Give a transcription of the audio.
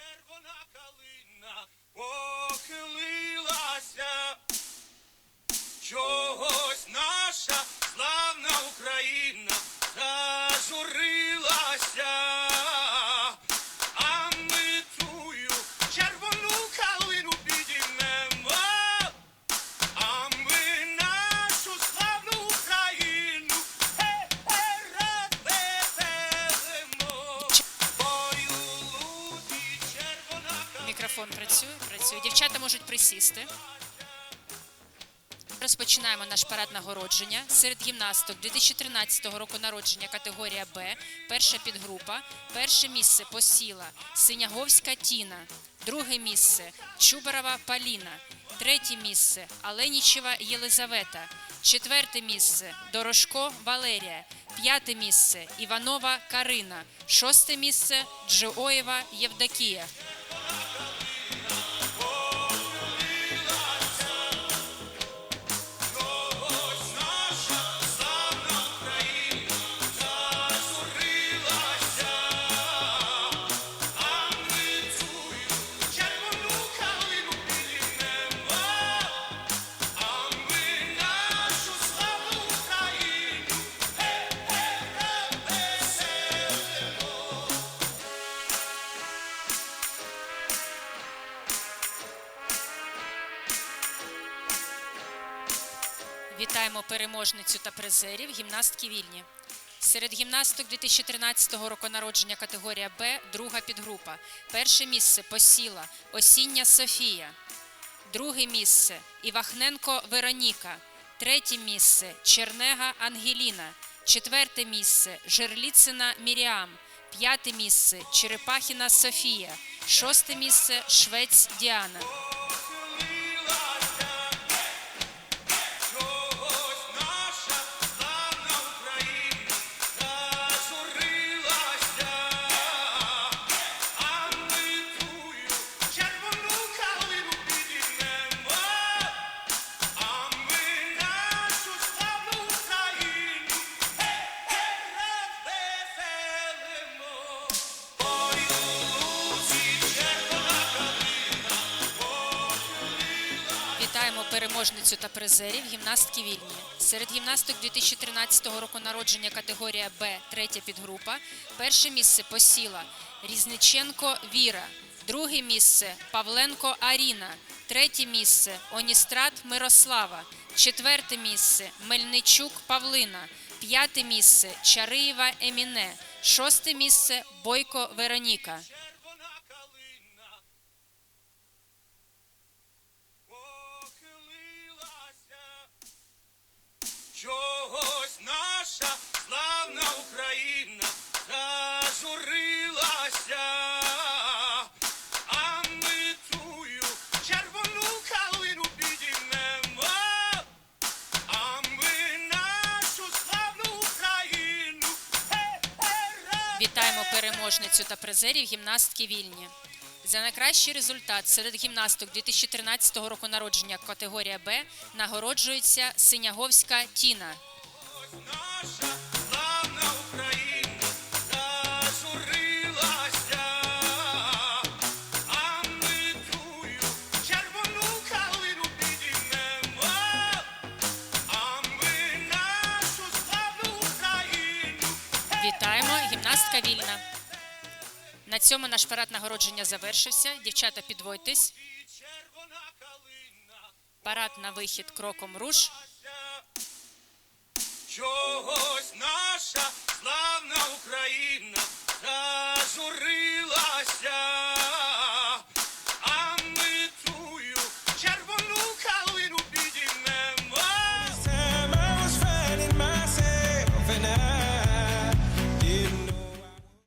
червона калина похилилася, чогось наша славна Україна зажурила. Мікрофон працює, працює. Дівчата можуть присісти. Розпочинаємо наш парад нагородження. Серед гімнасток 2013 року народження категорія Б, перша підгрупа. Перше місце посіла Синяговська Тіна. Друге місце Чубарова Паліна. Третє місце Аленічева Єлизавета. Четверте місце Дорошко Валерія. П'яте місце Іванова Карина. Шосте місце Джиоєва Євдокія. Вітаємо переможницю та призерів гімнастки вільні. Серед гімнасток 2013 року народження категорія Б, друга підгрупа. Перше місце посіла Осіння Софія. Друге місце Івахненко Вероніка. Третє місце Чернега Ангеліна. Четверте місце Жерліцина Міріам. П'яте місце Черепахіна Софія. Шосте місце Швець Діана. Переможницю та призерів гімнастки вільні. Серед гімнасток 2013 року народження категорія Б, третя підгрупа. Перше місце посіла Різниченко Віра. Друге місце Павленко Аріна. Третє місце Оністрат Мирослава. Четверте місце Мельничук Павлина. П'яте місце Чариєва Еміне. Шосте місце Бойко Вероніка. Україна зажурилася, а ми тую червону калину підіймемо, а ми нашу славну Україну Вітаємо переможницю та призерів гімнастки вільні. За найкращий результат серед гімнасток 2013 року народження категорія Б нагороджується Синяговська Тіна. Наша Вітаємо, гімнастка вільна. На цьому наш парад нагородження завершився. Дівчата, калина. Парад на вихід кроком руш. Чогось наша славна